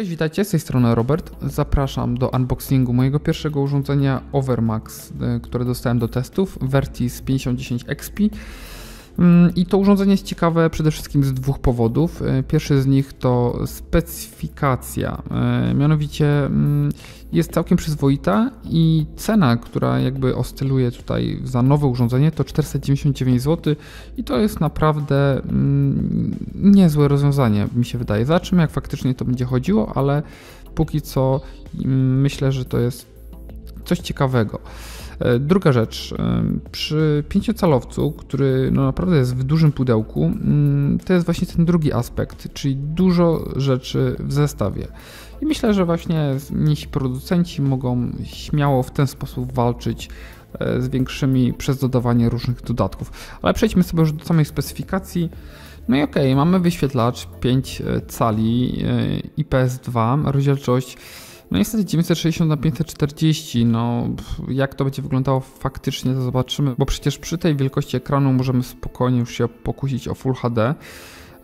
Cześć, witajcie, z tej strony Robert. Zapraszam do unboxingu mojego pierwszego urządzenia Overmax, y, które dostałem do testów, Vertis 5010 XP. Mm, I to urządzenie jest ciekawe przede wszystkim z dwóch powodów. E, pierwszy z nich to specyfikacja. E, mianowicie mm, jest całkiem przyzwoita i cena, która jakby oscyluje tutaj za nowe urządzenie to 499 zł i to jest naprawdę mm, niezłe rozwiązanie, mi się wydaje. Zobaczymy jak faktycznie to będzie chodziło, ale póki co myślę, że to jest coś ciekawego. E, druga rzecz, e, przy pięciocalowcu, który no naprawdę jest w dużym pudełku, mm, to jest właśnie ten drugi aspekt, czyli dużo rzeczy w zestawie. I myślę, że właśnie nasi producenci mogą śmiało w ten sposób walczyć e, z większymi przez dodawanie różnych dodatków. Ale przejdźmy sobie już do samej specyfikacji. No i okej, okay, mamy wyświetlacz 5 cali IPS2, rozdzielczość no niestety 960 na 540, no jak to będzie wyglądało faktycznie to zobaczymy, bo przecież przy tej wielkości ekranu możemy spokojnie już się pokusić o Full HD.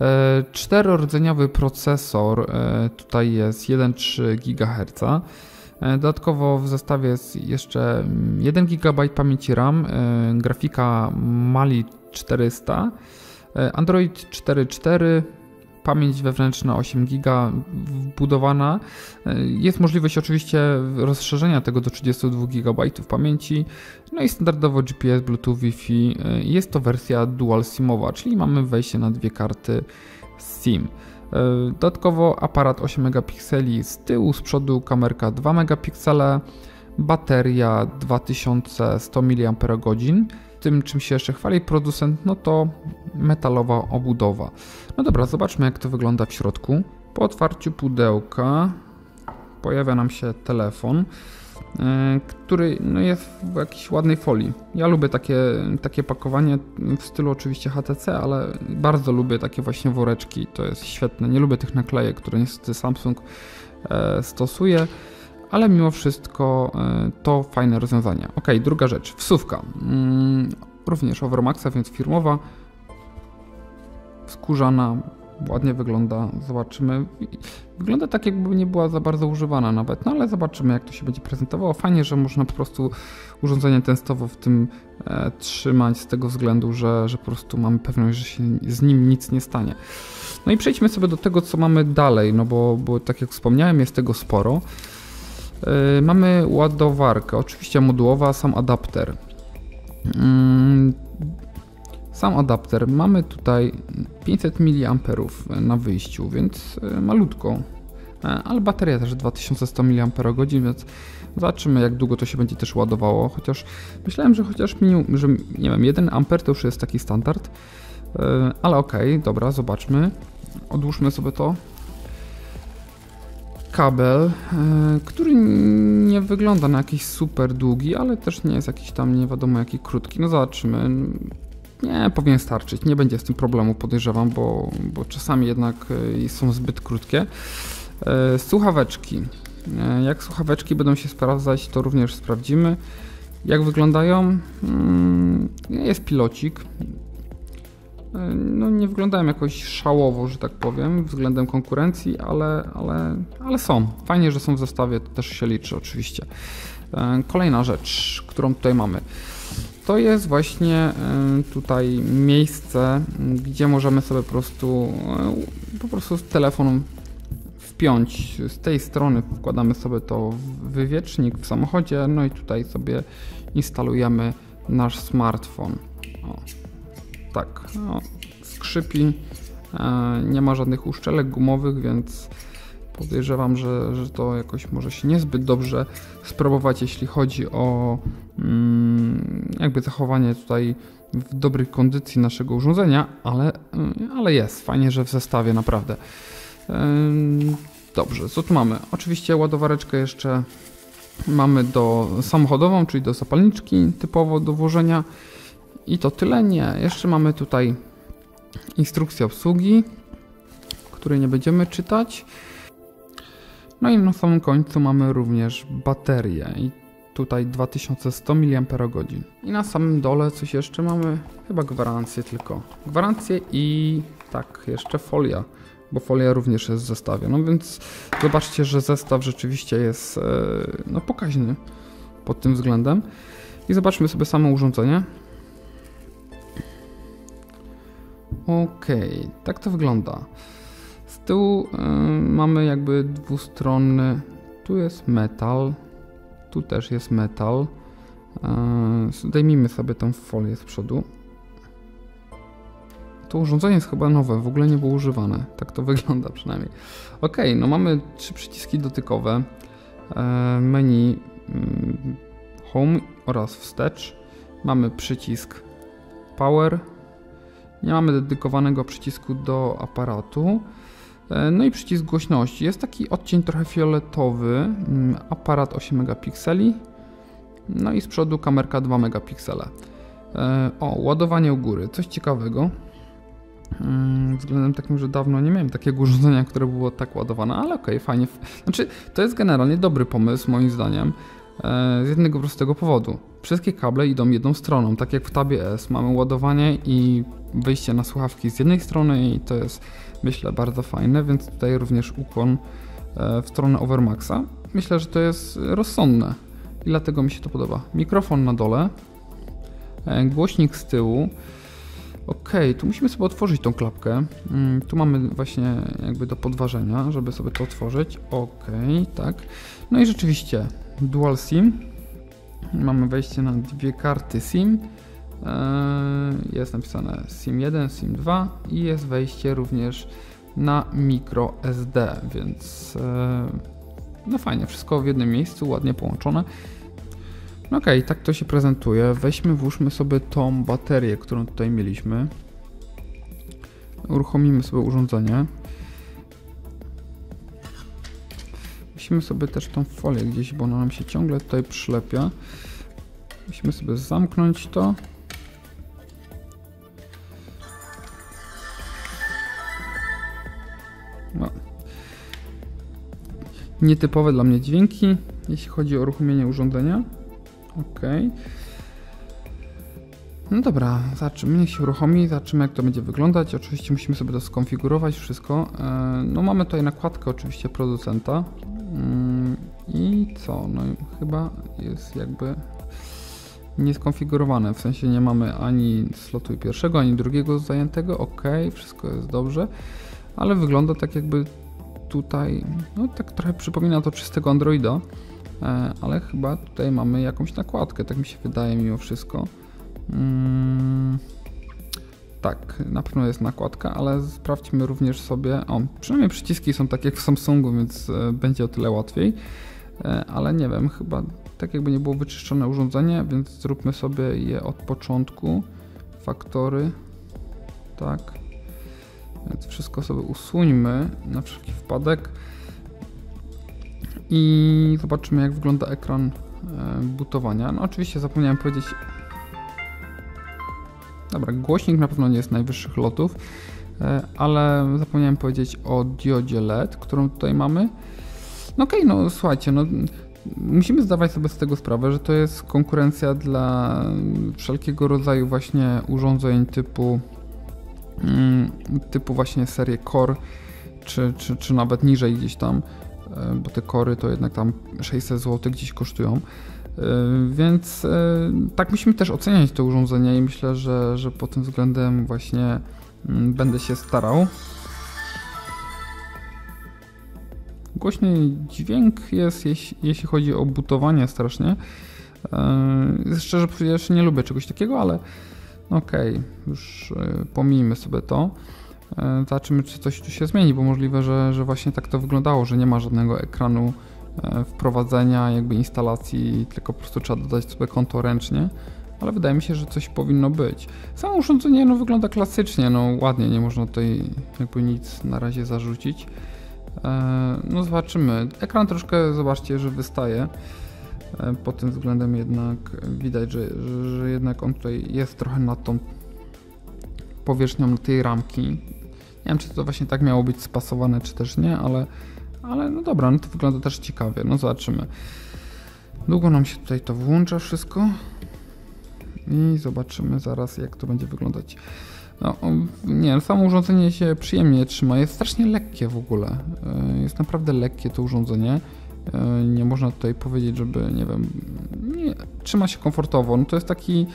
E, czterordzeniowy procesor, e, tutaj jest 1,3 GHz. E, dodatkowo w zestawie jest jeszcze 1 GB pamięci RAM, grafika Mali 400, Android 4.4, pamięć wewnętrzna 8 GB wbudowana. Jest możliwość oczywiście rozszerzenia tego do 32 GB pamięci. No i standardowo GPS, Bluetooth, Wi-Fi. Jest to wersja dual SIMowa, czyli mamy wejście na dwie karty SIM. Dodatkowo aparat 8 megapikseli z tyłu, z przodu kamerka 2 megapiksele, bateria 2100 mAh tym, czym się jeszcze chwali producent, no to metalowa obudowa. No dobra, zobaczmy jak to wygląda w środku. Po otwarciu pudełka pojawia nam się telefon, e, który no, jest w jakiejś ładnej folii. Ja lubię takie, takie pakowanie w stylu oczywiście HTC, ale bardzo lubię takie właśnie woreczki. To jest świetne. Nie lubię tych naklejek, które niestety Samsung e, stosuje ale mimo wszystko e, to fajne rozwiązanie. Ok, druga rzecz, wsówka. Mm, również Overmaxa, więc firmowa, skórzana, ładnie wygląda, zobaczymy. Wygląda tak, jakby nie była za bardzo używana nawet, no ale zobaczymy, jak to się będzie prezentowało. Fajnie, że można po prostu urządzenie testowo w tym e, trzymać z tego względu, że, że po prostu mamy pewność, że się z nim nic nie stanie. No i przejdźmy sobie do tego, co mamy dalej, no bo, bo tak jak wspomniałem, jest tego sporo. Yy, mamy ładowarkę, oczywiście modułowa, sam adapter. Yy, sam adapter mamy tutaj 500 mA na wyjściu, więc yy, malutko, ale bateria też 2100 mAh, więc zobaczymy jak długo to się będzie też ładowało, chociaż myślałem, że chociaż minimum, że nie wiem, 1 A to już jest taki standard, ale okej, okay, dobra, zobaczmy. Odłóżmy sobie to kabel, e, który nie wygląda na jakiś super długi, ale też nie jest jakiś tam nie wiadomo jaki krótki. No zobaczymy. Nie, powinien starczyć. Nie będzie z tym problemu, podejrzewam, bo, bo czasami jednak e, są zbyt krótkie. E, słuchaweczki. Jak słuchaweczki będą się sprawdzać, to również sprawdzimy. Jak wyglądają? Mm, jest pilocik. E, no, nie wyglądają jakoś szałowo, że tak powiem, względem konkurencji, ale, ale, ale są. Fajnie, że są w zestawie, to też się liczy oczywiście. E, kolejna rzecz, którą tutaj mamy. To jest właśnie e, tutaj miejsce, gdzie możemy sobie po prostu po prostu telefon wpiąć. Z tej strony wkładamy sobie to w wywiecznik w samochodzie, no i tutaj sobie instalujemy nasz smartfon. O tak, no, skrzypi, e, nie ma żadnych uszczelek gumowych, więc podejrzewam, że, że to jakoś może się niezbyt dobrze spróbować, jeśli chodzi o mm, jakby zachowanie tutaj w dobrej kondycji naszego urządzenia, ale, ale jest, fajnie, że w zestawie naprawdę. Dobrze, co tu mamy? Oczywiście ładowareczkę jeszcze mamy do samochodową, czyli do zapalniczki typowo do włożenia. I to tyle nie. Jeszcze mamy tutaj instrukcję obsługi, której nie będziemy czytać. No i na samym końcu mamy również baterię. I tutaj 2100 mAh. I na samym dole coś jeszcze mamy, chyba gwarancję tylko. Gwarancję i tak, jeszcze folia, bo folia również jest w zestawie. No więc zobaczcie, że zestaw rzeczywiście jest e, no, pokaźny pod tym względem. I zobaczmy sobie samo urządzenie. Ok, tak to wygląda. Tyłu y, mamy jakby dwustronny. Tu jest metal, tu też jest metal. Y, zdejmijmy sobie tą folię z przodu. To urządzenie jest chyba nowe, w ogóle nie było używane. Tak to wygląda przynajmniej. Ok, no mamy trzy przyciski dotykowe. Y, menu Home oraz wstecz. Mamy przycisk Power. Nie mamy dedykowanego przycisku do aparatu. E, no i przycisk głośności. Jest taki odcień trochę fioletowy. Mm, aparat 8 megapikseli. No i z przodu kamerka 2 megapiksele. E, o, ładowanie u góry. Coś ciekawego. Mm, względem takim, że dawno nie miałem takiego urządzenia, które było tak ładowane, ale okej, okay, fajnie. Znaczy, to jest generalnie dobry pomysł, moim zdaniem. E, z jednego prostego powodu. Wszystkie kable idą jedną stroną, tak jak w tabie S. Mamy ładowanie i wyjście na słuchawki z jednej strony i to jest myślę bardzo fajne, więc tutaj również ukłon e, w stronę Overmaxa. Myślę, że to jest rozsądne i dlatego mi się to podoba. Mikrofon na dole, e, głośnik z tyłu. Ok, tu musimy sobie otworzyć tą klapkę. Mm, tu mamy właśnie jakby do podważenia, żeby sobie to otworzyć. Ok, tak. No i rzeczywiście dual SIM. Mamy wejście na dwie karty SIM. E, jest napisane SIM 1, SIM 2 i jest wejście również na micro SD, więc e, no fajnie, wszystko w jednym miejscu, ładnie połączone. No okay, tak to się prezentuje. Weźmy, włóżmy sobie tą baterię, którą tutaj mieliśmy. Uruchomimy sobie urządzenie. Musimy sobie też tą folię gdzieś, bo ona nam się ciągle tutaj przylepia. Musimy sobie zamknąć to. No. Nietypowe dla mnie dźwięki, jeśli chodzi o uruchomienie urządzenia. Ok. No dobra, zobaczymy, niech się uruchomi, zobaczymy jak to będzie wyglądać. Oczywiście musimy sobie to skonfigurować wszystko. E, no mamy tutaj nakładkę oczywiście producenta. Mm, I co? No chyba jest jakby nieskonfigurowane, w sensie nie mamy ani slotu pierwszego, ani drugiego zajętego, ok, wszystko jest dobrze, ale wygląda tak jakby tutaj, no tak trochę przypomina to czystego Androida, e, ale chyba tutaj mamy jakąś nakładkę, tak mi się wydaje mimo wszystko. Hmm, tak, na pewno jest nakładka, ale sprawdźmy również sobie, o, przynajmniej przyciski są tak jak w Samsungu, więc e, będzie o tyle łatwiej, e, ale nie wiem, chyba tak jakby nie było wyczyszczone urządzenie, więc zróbmy sobie je od początku, faktory, tak, więc wszystko sobie usuńmy na wszelki wypadek. I zobaczymy jak wygląda ekran e, butowania. No oczywiście zapomniałem powiedzieć Dobra, głośnik na pewno nie jest najwyższych lotów, e, ale zapomniałem powiedzieć o diodzie LED, którą tutaj mamy. No okej, okay, no słuchajcie, no musimy zdawać sobie z tego sprawę, że to jest konkurencja dla wszelkiego rodzaju właśnie urządzeń typu mm, typu właśnie serię Core, czy, czy, czy nawet niżej gdzieś tam, e, bo te kory to jednak tam 600 zł gdzieś kosztują. E, więc e, tak musimy też oceniać to urządzenie i myślę, że, że pod tym względem właśnie mm, będę się starał. Głośny dźwięk jest, jeśli, chodzi o butowanie strasznie. E, szczerze powiedziawszy nie lubię czegoś takiego, ale okej, okay, już pomijmy sobie to. Zobaczymy, czy coś tu się zmieni, bo możliwe, że, że właśnie tak to wyglądało, że nie ma żadnego ekranu wprowadzenia jakby instalacji, tylko po prostu trzeba dodać sobie konto ręcznie, ale wydaje mi się, że coś powinno być. Samo urządzenie no, wygląda klasycznie, no ładnie, nie można tutaj jakby nic na razie zarzucić. E, no zobaczymy. Ekran troszkę, zobaczcie, że wystaje. E, pod tym względem jednak widać, że, że jednak on tutaj jest trochę nad tą powierzchnią tej ramki. Nie wiem, czy to właśnie tak miało być spasowane, czy też nie, ale ale no dobra, no to wygląda też ciekawie, no zobaczymy. Długo nam się tutaj to włącza wszystko. I zobaczymy zaraz, jak to będzie wyglądać. No, nie samo urządzenie się przyjemnie trzyma. Jest strasznie lekkie w ogóle. E, jest naprawdę lekkie to urządzenie. E, nie można tutaj powiedzieć, żeby, nie wiem, nie, trzyma się komfortowo. No to jest taki,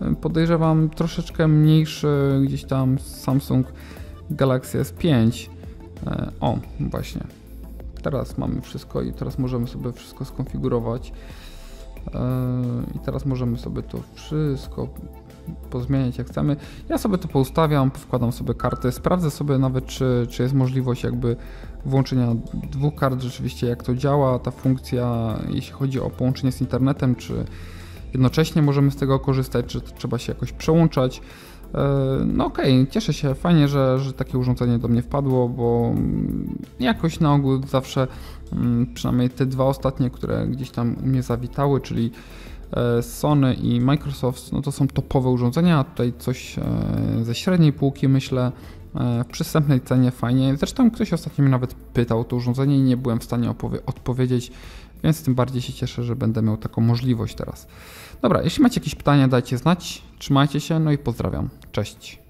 e, podejrzewam, troszeczkę mniejszy gdzieś tam Samsung Galaxy S5. O, właśnie. Teraz mamy wszystko i teraz możemy sobie wszystko skonfigurować. I teraz możemy sobie to wszystko pozmieniać jak chcemy. Ja sobie to poustawiam, wkładam sobie kartę, sprawdzę sobie nawet, czy, czy jest możliwość jakby włączenia dwóch kart, rzeczywiście jak to działa, ta funkcja, jeśli chodzi o połączenie z internetem, czy jednocześnie możemy z tego korzystać, czy trzeba się jakoś przełączać. E, no okej, okay, cieszę się, fajnie, że, że takie urządzenie do mnie wpadło, bo jakoś na ogół zawsze, mm, przynajmniej te dwa ostatnie, które gdzieś tam u mnie zawitały, czyli E, Sony i Microsoft no to są topowe urządzenia, a tutaj coś e, ze średniej półki myślę w przystępnej cenie fajnie. Zresztą ktoś ostatnio mnie nawet pytał o to urządzenie i nie byłem w stanie odpowiedzieć, więc tym bardziej się cieszę, że będę miał taką możliwość teraz. Dobra, jeśli macie jakieś pytania, dajcie znać. Trzymajcie się, no i pozdrawiam. Cześć.